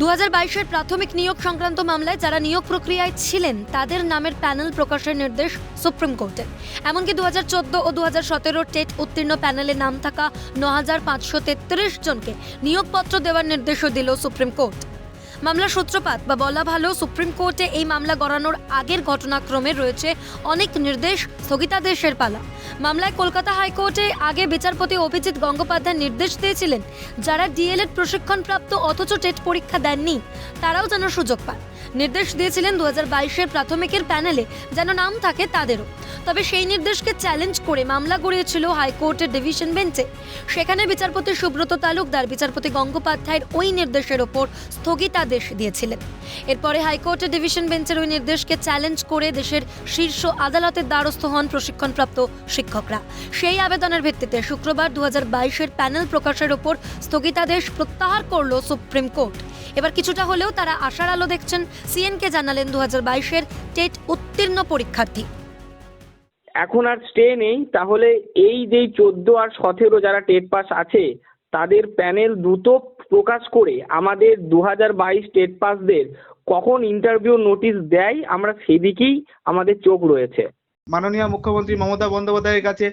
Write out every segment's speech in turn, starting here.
দু হাজার প্রাথমিক নিয়োগ সংক্রান্ত মামলায় যারা নিয়োগ প্রক্রিয়ায় ছিলেন, তাদের নামের প্যানেল প্রকাশের নির্দেশ সুপ্রিম কোর্টের এমনকি দু হাজার চোদ্দ ও দু হাজার সতেরো টেট উত্তীর্ণ প্যানেলে নাম থাকা ন জনকে নিয়োগপত্র দেওয়ার নির্দেশও দিল সুপ্রিম কোর্ট। মামলার সূত্রপাত বা বলা ভালো, সুপ্রিম কোর্টে এই মামলা গড়ানোর আগের ঘটনাক্রমে রয়েছে অনেক নির্দেশ স্থগিতাদেশের পালা। মামলায় কলকাতা হাইকোর্টে আগে বিচারপতি অভিজিৎ গঙ্গোপাধ্যায় নির্দেশ দিয়েছিলেন, যারা ডিএলএড প্রশিক্ষণপ্রাপ্ত অথচ টেট পরীক্ষা দেননি, তারাও যেন সুযোগ পান। নির্দেশ দিয়েছিলেন দু হাজার বাইশের প্রাথমিকের প্যানেলে, যেন নাম থাকে তাদেরও। তবে সেই নির্দেশকে চ্যালেঞ্জ করে মামলা গড়িয়েছিল হাইকোর্টের ডিভিশন বেঞ্চে সেখানে বিচারপতি সুব্রত তালুকদার, বিচারপতি গঙ্গোপাধ্যায়ের ওই নির্দেশের ওপর স্থগিতাদেশ দিয়েছিলেন। এরপরে হাইকোর্টের ডিভিশন বেঞ্চের ওই নির্দেশকে চ্যালেঞ্জ করে দেশের শীর্ষ আদালতের দ্বারস্থ হন প্রশিক্ষণপ্রাপ্ত শিক্ষকরা। সেই আবেদনের ভিত্তিতে শুক্রবার দু হাজার প্যানেল প্রকাশের ওপর স্থগিতাদেশ প্রত্যাহার করল সুপ্রিম কোর্ট। এবার কিছুটা হলেও তারা আশার আলো দেখছেন। সিএনকে জানালেন দু হাজার টেট উত্তীর্ণ পরীক্ষার্থী। এখন আর স্টে নেই, তাহলে এই যে চোদ্দ আর সতেরো যারা টেট পাস আছে, তাদের প্যানেল দ্রুত প্রকাশ করে আমাদের দু হাজার বাইশ টেট পাসদের কখন ইন্টারভিউ নোটিশ দেয়, আমরা সেদিকেই আমাদের চোখ রয়েছে। মাননীয় মুখ্যমন্ত্রী মমতা বন্দ্যোপাধ্যায়ের কাছে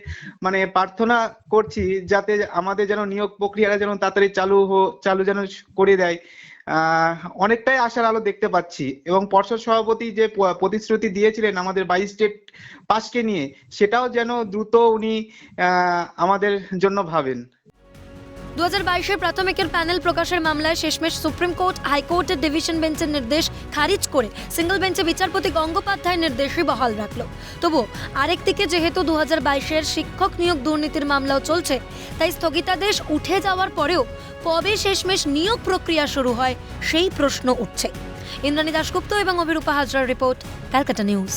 মানে প্রার্থনা করছি যাতে আমাদের যেন নিয়োগ প্রক্রিয়াটা যেন তাড়াতাড়ি চালু চালু যেন করে দেয়। অনেকটাই আশার আলো দেখতে পাচ্ছি। এবং পর্ষদ সভাপতি যে প্রতিশ্রুতি দিয়েছিলেন আমাদের বাইশ স্টেট পাসকে নিয়ে, সেটাও যেন দ্রুত উনি আমাদের জন্য ভাবেন। দু হাজার প্রাথমিকের প্যানেল প্রকাশের মামলায় শেষমেশ সুপ্রিম কোর্ট, হাইকোর্টের ডিভিশন বেঞ্চের নির্দেশ খারিজ করে সিঙ্গল বেঞ্চে বিচারপতি গঙ্গোপাধ্যায়ের নির্দেশই বহাল রাখল। তবুও আরেকদিকে যেহেতু দু হাজার বাইশের শিক্ষক নিয়োগ দুর্নীতির মামলাও চলছে, তাই স্থগিতাদেশ উঠে যাওয়ার পরেও কবে শেষমেশ নিয়োগ প্রক্রিয়া শুরু হয় সেই প্রশ্ন উঠছে। ইন্দ্রাণী দাশগুপ্ত এবং অভিরূপা হাজরার রিপোর্ট, ক্যালকাটা নিউজ।